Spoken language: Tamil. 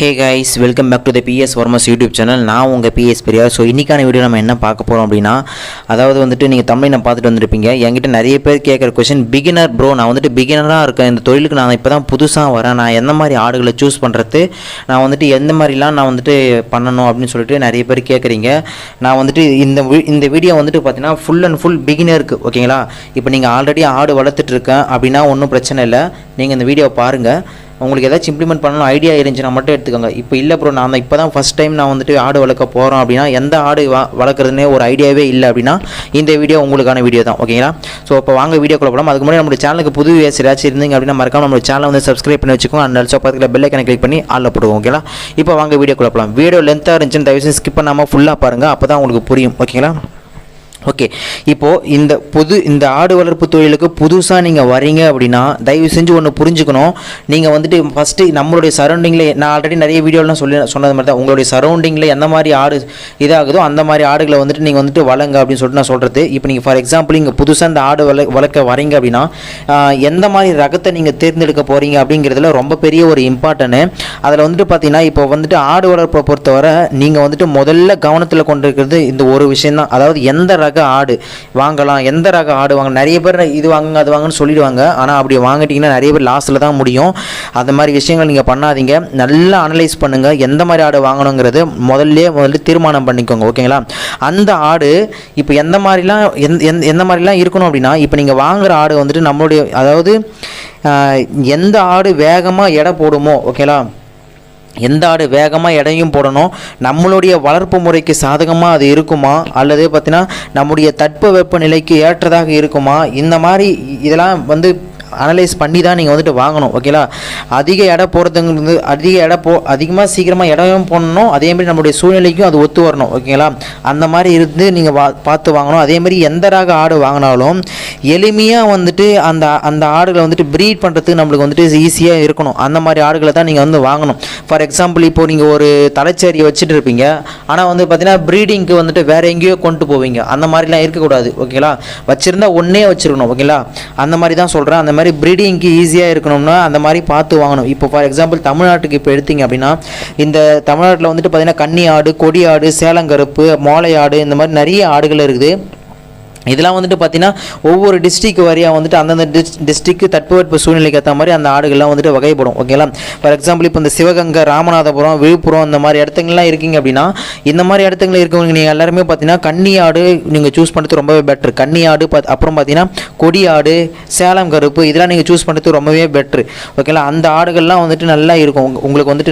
Hey guys welcome back to the PS Varmas YouTube channel நான் உங்கள் பிஎஸ் பெரியார் ஸோ இன்றைக்கான வீடியோ நம்ம என்ன பார்க்க போகிறோம் அப்படின்னா அதாவது வந்துட்டு நீங்கள் தமிழை நான் பார்த்துட்டு வந்திருப்பீங்க. என்கிட்ட நிறைய பேர் கேட்குற கொஷின் பிகினர் ப்ரோ நான் வந்துட்டு பிகினராக இருக்கேன். இந்த தொழிலுக்கு நான் இப்போ தான் புதுசாக வரேன். நான் எந்த மாதிரி ஆடுகளை சூஸ் பண்ணுறது நான் வந்துட்டு எந்த மாதிரிலாம் நான் வந்துட்டு பண்ணணும்? அப்படின்னு சொல்லிட்டு நிறைய பேர் கேட்குறீங்க. நான் வந்துட்டு இந்த வி- இந்த வீடியோ வந்துட்டு பார்த்தீங்கன்னா ஃபுல் அண்ட் ஃபுல் பிகினருக்கு ஓகேங்களா இப்போ நீங்கள் ஆல்ரெடி ஆடு வளர்த்துட்ருக்கேன் அப்படின்னா ஒன்றும் பிரச்சனை இல்லை. நீங்கள் இந்த வீடியோவை பாருங்கள் உங்களுக்கு ஏதாச்சும் இம்ப்ளிமெண்ட் பண்ணணும் ஐடியா இருந்துச்சுன்னா மட்டும் எடுத்துக்கோங்க. இப்போ இல்லை ப்ரோ நான் இப்போ தான் ஃபஸ்ட் டைம் நான் வந்துட்டு ஆடு வளர்க்க போகிறோம் அப்படின்னா எந்த ஆடு வ வளர்க்குறதுனே ஒரு ஐடியாவே இல்லை அப்படின்னா இந்த வீடியோ உங்களுக்கான வீடியோ தான் ஓகேங்களா ஸோ இப்போ வாங்க வீடியோ போகலாம் அதுக்கு முன்னாடி நம்ம சேனலுக்கு புது வியூஸ் ஏதாச்சும் இருந்தீங்க அப்படின்னா மறக்காம நம்ம சேனலை வந்து சப்ஸ்கிரைப் பண்ணி வச்சுக்கோங்க. அந்த நினச்சா பக்கத்தில் பெல் ஐக்கனை கிளிக் பண்ணி ஆளில் போடுவோம் ஓகேங்களா இப்போ வாங்க வீடியோ போகலாம் வீடியோ லென்த்தாக இருந்துச்சுன்னு தயவுசெய்து ஸ்கிப் பண்ணாமல் ஃபுல்லாக பாருங்கள் அப்போ தான் உங்களுக்கு புரியும் ஓகேங்களா ஓகே இப்போது இந்த புது இந்த ஆடு வளர்ப்பு தொழிலுக்கு புதுசாக நீங்கள் வரீங்க அப்படின்னா தயவு செஞ்சு ஒன்று புரிஞ்சுக்கணும். நீங்கள் வந்துட்டு ஃபஸ்ட்டு நம்மளுடைய சரௌண்டிங்கில் நான் ஆல்ரெடி நிறைய வீடியோலாம் சொல்லி சொன்னது மாதிரி தான் உங்களுடைய சரௌண்டிங்கில் எந்த மாதிரி ஆடு இதாகுதோ அந்த மாதிரி ஆடுகளை வந்துட்டு நீங்கள் வந்துட்டு வளங்க அப்படின்னு சொல்லிட்டு நான் சொல்கிறது இப்போ நீங்கள் ஃபார் எக்ஸாம்பிள் இங்கே புதுசாக இந்த ஆடு வள வளர்க்க வரீங்க அப்படின்னா எந்த மாதிரி ரகத்தை நீங்கள் தேர்ந்தெடுக்க போகிறீங்க அப்படிங்கிறதுல ரொம்ப பெரிய ஒரு இம்பார்ட்டனு அதில் வந்துட்டு பார்த்தீங்கன்னா இப்போ வந்துட்டு ஆடு வளர்ப்பை பொறுத்தவரை நீங்கள் வந்துட்டு முதல்ல கவனத்தில் கொண்டு இருக்கிறது இந்த ஒரு விஷயம்தான். அதாவது எந்த ரக ஆடு வாங்கலாம். எந்த ரக ஆடு வாங்க நிறைய பேர் இது வாங்குங்க அது வாங்கன்னு சொல்லிடுவாங்க. ஆனால் அப்படி வாங்கிட்டீங்கன்னா நிறைய பேர் லாஸில் தான் முடியும். அந்த மாதிரி விஷயங்கள் நீங்கள் பண்ணாதீங்க. நல்லா அனலைஸ் பண்ணுங்கள் எந்த மாதிரி ஆடு வாங்கணுங்கிறது முதல்ல முதல்ல தீர்மானம் பண்ணிக்கோங்க. ஓகேங்களா? அந்த ஆடு இப்போ எந்த மாதிரிலாம் எந்த எந்த- எந்த மாதிரிலாம் இருக்கணும் அப்படின்னா இப்போ நீங்கள் வாங்குற ஆடு வந்துட்டு நம்மளுடைய அதாவது எந்த ஆடு வேகமாக எடை போடுமோ ஓகேங்களா? எந்த ஆடு வேகமாக எடையும் போடணும்? நம்மளுடைய வளர்ப்பு முறைக்கு சாதகமாக அது இருக்குமா? அல்லது பார்த்தினா நம்முடைய தட்ப நிலைக்கு ஏற்றதாக இருக்குமா? இந்த மாதிரி இதெல்லாம் வந்து அனலைஸ் பண்ணி தான் நீங்கள் வந்துட்டு வாங்கணும் ஓகேலா அதிக இடம் போகிறதுங்கிறது அதிக இடம் போ அதிகமாக சீக்கிரமாக இடமும் போடணும் அதேமாதிரி நம்மளுடைய சூழ்நிலைக்கும் அது ஒத்து வரணும் ஓகேங்களா அந்த மாதிரி இருந்து நீங்கள் வா பார்த்து வாங்கணும். அதேமாதிரி எந்த ரக ஆடு வாங்கினாலும் எளிமையாக வந்துட்டு அந்த அந்த ஆடுகளை வந்துட்டு ப்ரீட் பண்ணுறதுக்கு நம்மளுக்கு வந்துட்டு ஈஸியாக இருக்கணும். அந்த மாதிரி ஆடுகளை தான் நீங்கள் வந்து வாங்கணும். ஃபார் எக்ஸாம்பிள் இப்போ நீங்கள் ஒரு தலைச்சேரியை வச்சுட்டு இருப்பீங்க. ஆனால் வந்து பார்த்தீங்கன்னா ப்ரீடிங்க்கு வந்துட்டு வேறு எங்கேயோ கொண்டு போவீங்க. அந்த மாதிரிலாம் இருக்கக்கூடாது ஓகேங்களா வச்சுருந்தா ஒன்றே வச்சுருக்கணும் ஓகேங்களா அந்த மாதிரி தான் சொல்கிறேன் அந்த மாதிரி ப்ரீடிங்க்கு ஈஸியாக இருக்கணும்னா அந்த மாதிரி பார்த்து வாங்கணும். இப்போ ஃபார் எக்ஸாம்பிள் தமிழ்நாட்டுக்கு இப்போ எடுத்தீங்க அப்படின்னா இந்த தமிழ்நாட்டில் வந்துட்டு பார்த்திங்கன்னா கன்னி ஆடு கொடி ஆடு சேலங்கருப்பு மாலை ஆடு இந்த மாதிரி நிறைய ஆடுகள் இருக்குது. இதெல்லாம் வந்துட்டு பார்த்தீங்கன்னா ஒவ்வொரு டிஸ்ட்ரிக் வரியாக வந்துட்டு அந்தந்த டிஸ் டிஸ்ட்ரிக்கு தட்பவெட்ப சூழ்நிலைக்கு ஏற்ற மாதிரி அந்த ஆடுகள்லாம் வந்துட்டு வகைப்படும் ஓகேங்களா ஃபார் எக்ஸாம்பிள் இப்போ இந்த சிவகங்கை ராமநாதபுரம் விழுப்புரம் இந்த மாதிரி இடத்துங்கலாம் இருக்கீங்க அப்படின்னா இந்த மாதிரி இடத்துங்களில் இருக்கவங்க நீங்கள் எல்லாருமே பார்த்தீங்கன்னா கன்னி ஆடு நீங்கள் சூஸ் பண்ணுறது ரொம்பவே பெட்ரு கன்னி ஆடு பாத்- அப்புறம் பார்த்தீங்கன்னா கொடி ஆடு சேலம் கருப்பு இதெல்லாம் நீங்கள் சூஸ் பண்ணுறது ரொம்பவே பெட்ரு ஓகேங்களா அந்த ஆடுகள்லாம் வந்துட்டு நல்லா இருக்கும். உங்களுக்கு வந்துட்டு